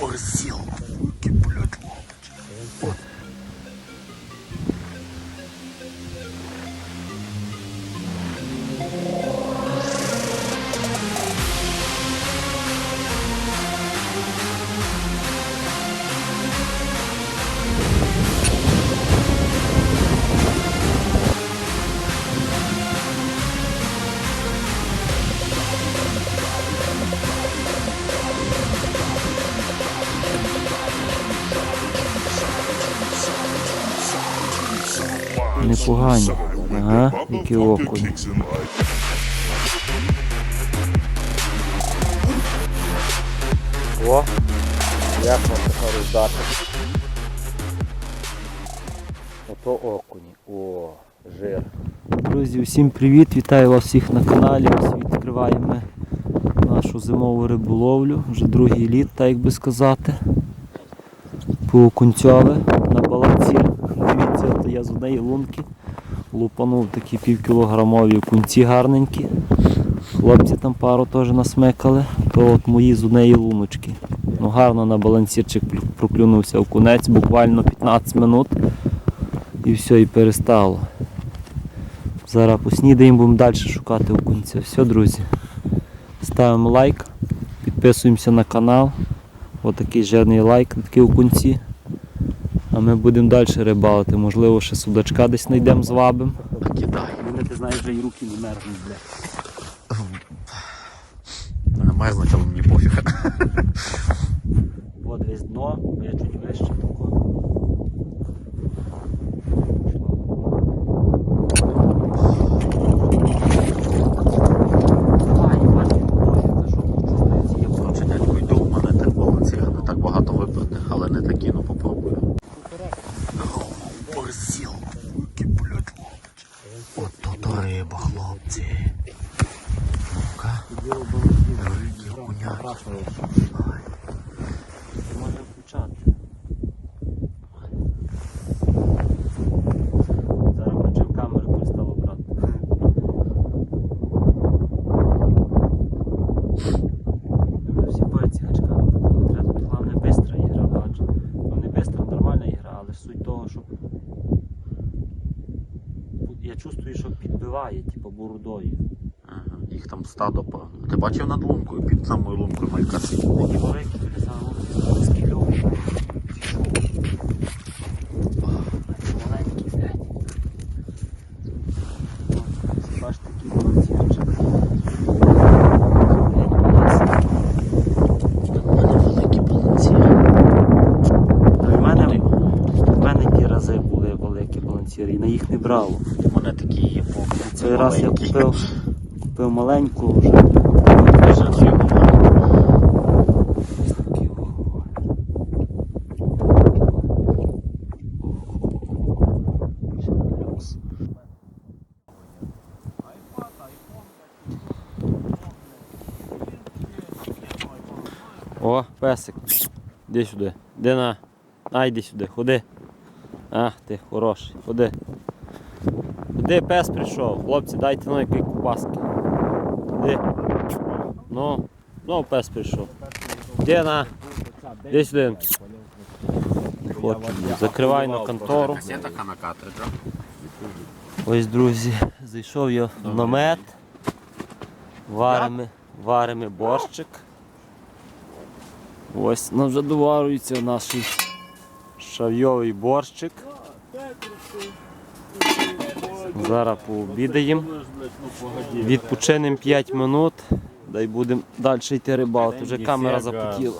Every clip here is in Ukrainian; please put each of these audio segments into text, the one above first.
Борзіл. Непогані. Ага, які окуні. О, як вам тепер роздати? Ото окуні. О, жир. Друзі, усім привіт! Вітаю вас всіх на каналі. Ось відкриваємо нашу зимову риболовлю. Вже другий літ, так як би сказати. По окунцьове на балансір. Дивіться, то я з однієї лунки лупанув такі півкілограмові окунці гарненькі. Хлопці там пару теж насмикали, то от мої з однієї луночки. Ну гарно на балансірчик проклюнувся окунець, буквально 15 минут і все, і перестало. Зараз поснідаємо, будемо далі шукати окунця. Все, друзі. Ставимо лайк, підписуємося на канал. Отакий жирний лайк на такі окунці. А ми будемо далі рибалити. Можливо, ще судачка десь знайдемо з вабим. Кидай. Мене ти знаєш, вже і руки не мерзнуть, блядь. Мене мерзнуть, але мені пофіг. От десь дно, я чуть вище тако. Давай, бачиш, пофіг, та що тут чувствується, є Коротше, дядько йду, у мене три балансіра, не так багато випертих, але не такі, ну попробую. Борзіл. Які, блядь, лапочки. От тут риба, хлопці. Ну-ка. Великі окуняки. Ай. Може включати. Зараз включив камеру, перестало брати. Люблю всі бої гачками. Треба тут головне бистра ігра, бачу. Ну не бистра, нормальна ігра, але суть того, що я чувствую, що бурдою. Ага, Їх там стадо певно. Ти бачив над лункою, під самою лункою малька? Такі великі, біля рази були великі балансіри, і на їх не брало. У мене такі є поки. Цей раз я купив, купив маленьку вже. О. О, песик. Іди сюди. Іди на. А, йди сюди, ходи. А, ти хороший, ходи. Ходи, пес прийшов. Хлопці, дайте ну який купаски. Іди. Ну, ну пес прийшов. Іди на. Сюди. От, закривай на контору. Ось, друзі, зайшов я в намет. Варимо, варимо борщик. Ось нам вже доварюється наш шавйовий борщик. Зараз пообідаємо. Відпочинемо 5 минут. Дай будемо далі йти рибалити. Вже камера запотіла.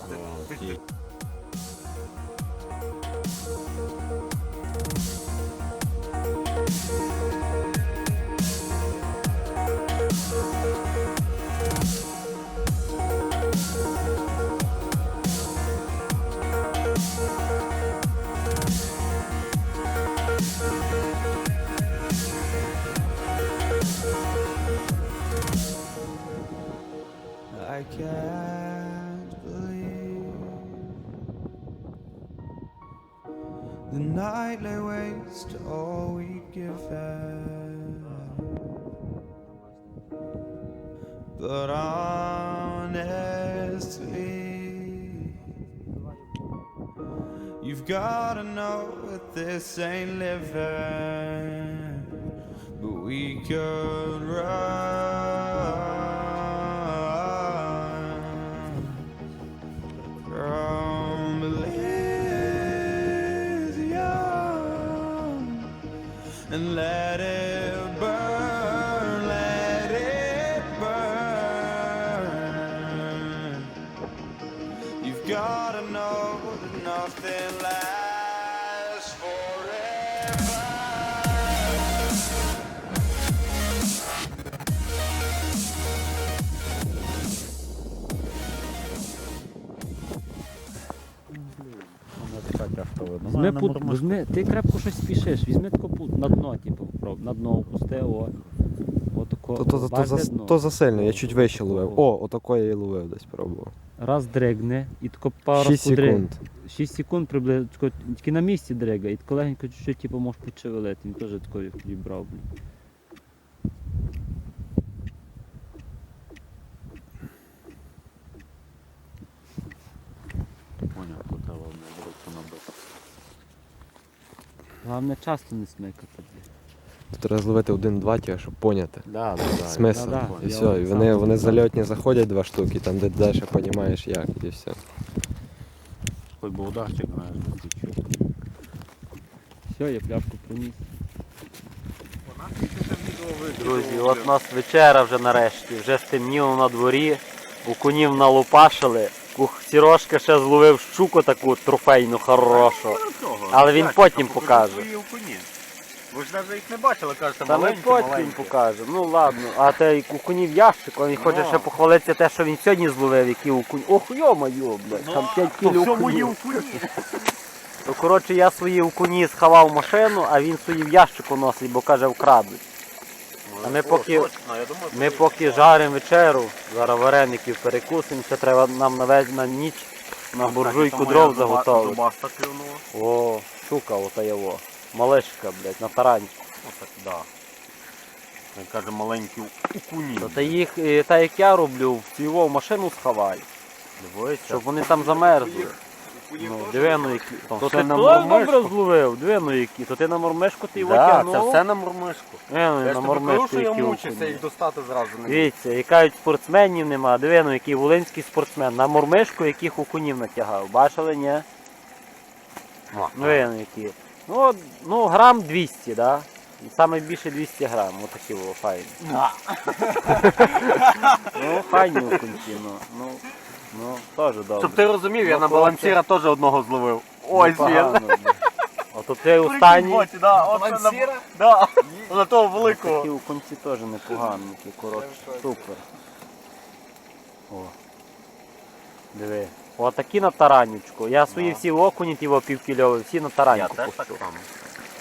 can't believe the night lay waste to all we given. But honestly, you've gotta know that this ain't living. Gotta know that nothing lasts forever. Візьми, пут, візьми, ти крепко щось спішиш, візьми тако пут, на дно, типу, на дно опусти, о. То, то, то, то, за, дно? то засильно, я чуть вище ловив. О. О, отако я і ловив десь пробував. Раз дригне, і тако пару 6 секунд. 6 секунд приблизно, тако, тільки на місці дрига, і тако легенько чуть-чуть, типу, можеш підшевелити, він теж такою брав, блін. Поняв, набити. Головне часто не смикати, блін. Тут треба зловити один-два тільки, щоб поняти. Да, да, да. Смисл. Да-да, і я все, і вони, вони зальотні заходять два штуки, там де далі розумієш як, і все. Хоч би ударчик, знаєш, не тічу. Все, я пляшку приніс. Друзі, от у нас вечера вже нарешті, вже стемніло на дворі, у конів налупашили. Кух Сірошка ще зловив щуку таку трофейну хорошу. Але він потім покаже. Ви ж навіть їх не бачили, кажете, Та ми потім покаже. Ну ладно, а те у ящик, він хоче Ну. ще похвалитися те, що він сьогодні зловив, які у коні. Ох, йо-моє, блядь, там 5 кілів все мої окунів. укуні. То коротше я свої укуні сховав в машину, а він свої в ящику носить, бо каже вкрадуть. А ми поки- Ми поки жаримо вечеру, зараз вареників перекусимо, ще треба нам на весь на ніч на буржуйку дров заготовити. Зубаста клюнула. О, щука ота його. Малишка, блядь, на таранці. Отак, да. Він каже, маленькі укуні. То та їх, е, та як я роблю, в цілу машину сховай, Дивися. щоб вони там замерзли. Ну, диви, ну які. То То ти на теж мормишку. добре зловив, диви, ну які. То ти на мормишку ти його Да, тягнув? це все на мурмишку. Е, ну, Я на тобі мормишку кажу, що я які мучився, окуні. їх достати зразу не міг. Дивіться, і кажуть, спортсменів нема. Диви, ну який волинський спортсмен. На мормишку яких окунів натягав. Бачили, ні? Ну, ну які. Ну, ну, грам 200, да? Саме більше 200 грам, отакі було файні. Ну, файні окунці, ну. Ну, ну теж добре. Щоб ти розумів, я Ну, на хлопці. балансіра теж одного зловив. Ось він. Непогано, блін. Ото цей останній. да, оце на, да, на того великого. Такі окунці теж непогані, такі короткі. Супер. О. Диви. О, такі на таранючку. Я свої всі окуні, ті півкільові, всі на тараньку пущу.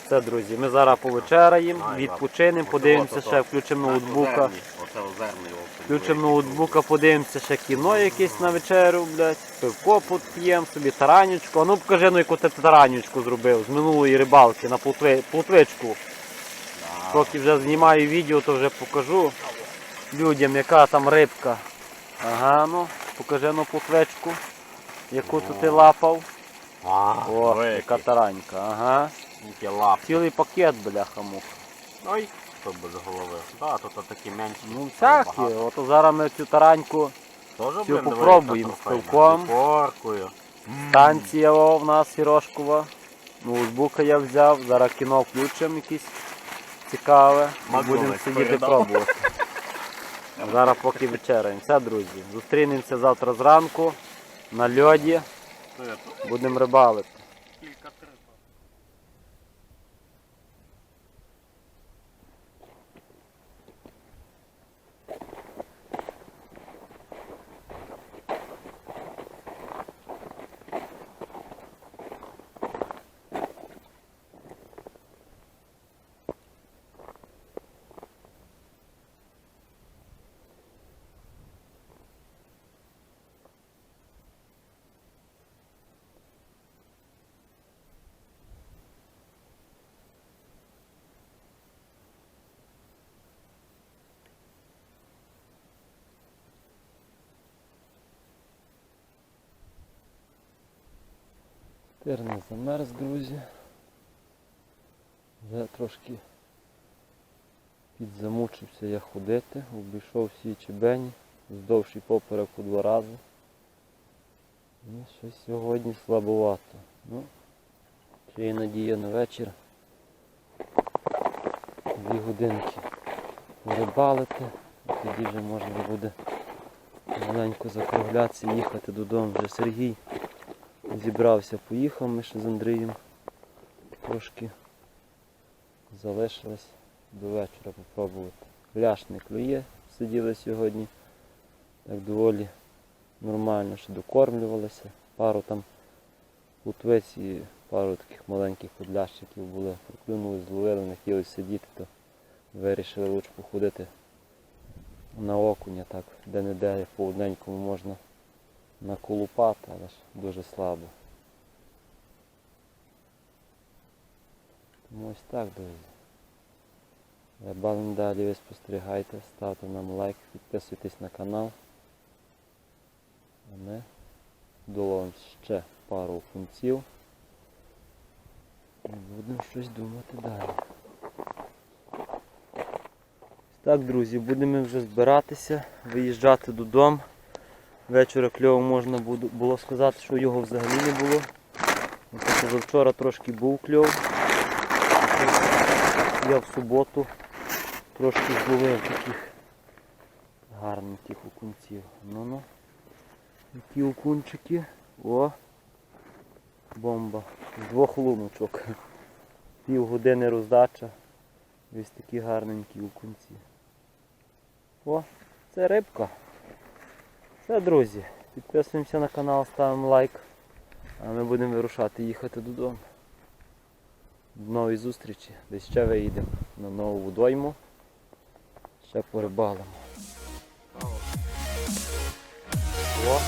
Все, друзі, ми зараз повечеряємо, Ай, відпочинемо, подивимося ще, включимо ноутбука. Включимо ноутбука, подивимося ще кіно якесь на вечерю, блядь. Пивко п'ємо собі, таранючку. А ну покажи, ну яку ти таранючку зробив з минулої рибалки на плотви- плотвичку. Поки вже знімаю відео, то вже покажу людям, яка там рибка. Ага, ну, покажи ну плотвичку, яку тут ти лапав. А, О, яка таранька, ага. Які лапки. Цілий пакет, бляха мух. Ой, хто без голови. Да, тут такі менші. Ну всякі, багато. ото зараз ми цю тараньку, Теж, Цю попробуємо з пивком. З станція о, в нас Сірошкова. Ноутбука я взяв, зараз кіно включимо якесь цікаве. Будемо сидіти пробувати. Зараз поки вечеряємо. Все, друзі. Зустрінемося завтра зранку на льоді. Будемо рибалити. Тир замерз, друзі. Вже трошки підзамучився я ходити, обійшов всі чебені, вздовж і поперек у два рази. І щось сьогодні слабовато. Ну, ще є надія на вечір. Дві годинки порибалити, і тоді вже можна буде маленько закруглятися, їхати додому. Вже Сергій зібрався, поїхав ми ще з Андрієм. Трошки залишилось до вечора попробувати. Ляш не клює, сиділи сьогодні. Так доволі нормально, що докормлювалися. Пару там плутвиць і пару таких маленьких подлящиків були. Проклюнули, зловили, не хотіли сидіти, то вирішили лучше походити на окуня, так, де-не-де по одненькому можна наколупати, але ж дуже слабо. Тому ось так, друзі. Рибалим далі ви спостерігайте, ставте нам лайк, підписуйтесь на канал. А ми доловимо ще пару функців. І будемо щось думати далі. Так, друзі, будемо вже збиратися, виїжджати додому. Вечора кльово можна було сказати, що його взагалі не було. Ну, Позавчора трошки був кльов. Я в суботу трошки зловив таких гарненьких окунців. Ну-ну. Які окунчики. О! Бомба. З двох луночок. Пів години роздача. Ось такі гарненькі окунці. О, це рибка. Все, друзі. Підписуємося на канал, ставимо лайк. А ми будемо вирушати їхати додому. До нової зустрічі. Десь ще виїдемо на нову водойму. Ще порибалимо. О!